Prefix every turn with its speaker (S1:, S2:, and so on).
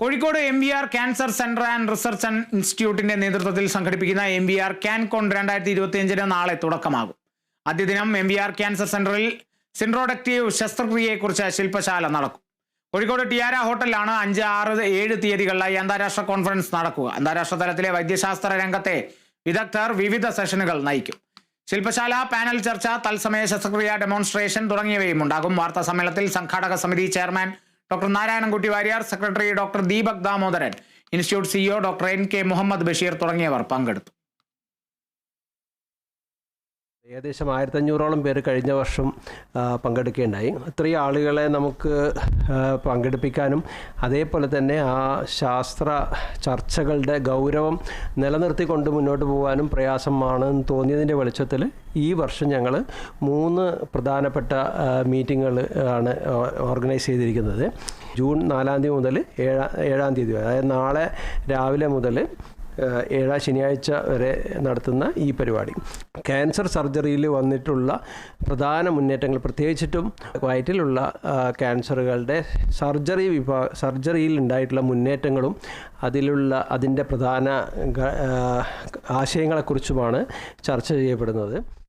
S1: Kozhikode M V R cancer centre and research and ഇൻസ്റ്റിറ്റ്യൂട്ടിന്റെ നേതൃത്വത്തിൽ സംഘടിപ്പിക്കുന്ന എം വി ആർ ക്യാൻകോൺ രണ്ടായിരത്തി ഇരുപത്തിയഞ്ചിന് നാളെ തുടക്കമാകും. ആദ്യ ദിനം എം വി ആർ ക്യാൻസർ സെന്ററിൽ സിൻട്രോഡക്റ്റീവ് ശസ്ത്രക്രിയയെക്കുറിച്ച് ശില്പശാല നടക്കും. കോഴിക്കോട് ടിയാര ഹോട്ടലിലാണ് അഞ്ച് ആറ് ഏഴ് തീയതികളിലായി അന്താരാഷ്ട്ര കോൺഫറൻസ് നടക്കുക. അന്താരാഷ്ട്ര തലത്തിലെ വൈദ്യശാസ്ത്ര രംഗത്തെ വിദഗ്ധർ വിവിധ സെഷനുകൾ നയിക്കും. ശില്പശാല പാനൽ ചർച്ച തത്സമയ ശസ്ത്രക്രിയ ഡെമോൺസ്ട്രേഷൻ തുടങ്ങിയവയും ഉണ്ടാകും വാർത്താ സമ്മേളനത്തിൽ സംഘാടക സമിതി chairman doctor Narayanankutty Warrier secretary doctor Deepak Damodaran institute CEO doctor N K Muhammad Basheer തുടങ്ങിയവർ പങ്കെടുത്തു.
S2: ഏകദേശം ആയിരത്തഞ്ഞൂറോളം പേര് കഴിഞ്ഞ വർഷം പങ്കെടുക്കുകയുണ്ടായി. ഇത്രയും ആളുകളെ നമുക്ക് പങ്കെടുപ്പിക്കാനും അതേപോലെ തന്നെ ആ ശാസ്ത്ര ചർച്ചകളുടെ ഗൗരവം നിലനിർത്തിക്കൊണ്ട് മുന്നോട്ട് പോകാനും പ്രയാസമാണെന്ന് തോന്നിയതിന്റെ വെളിച്ചത്തിൽ ഈ വർഷം ഞങ്ങൾ മൂന്ന് പ്രധാനപ്പെട്ട മീറ്റിങ്ങുകൾ ആണ് ഓർഗനൈസ് ചെയ്തിരിക്കുന്നത്. ജൂൺ നാലാം തീയതി മുതൽ ഏഴാം ഏഴാം തീയതി വരെ അതായത് നാളെ രാവിലെ മുതൽ ഏഴാം ശനിയാഴ്ച വരെ നടത്തുന്ന ഈ പരിപാടി. ക്യാൻസർ സർജറിയിൽ വന്നിട്ടുള്ള പ്രധാന മുന്നേറ്റങ്ങൾ പ്രത്യേകിച്ചിട്ടും വയറ്റിലുള്ള ക്യാൻസറുകളുടെ സർജറി വിഭാഗ സർജറിയിൽ ഉണ്ടായിട്ടുള്ള മുന്നേറ്റങ്ങളും അതിലുള്ള അതിന്റെ പ്രധാന ആശയങ്ങളെക്കുറിച്ചുമാണ് ചർച്ച ചെയ്യപ്പെടുന്നത്.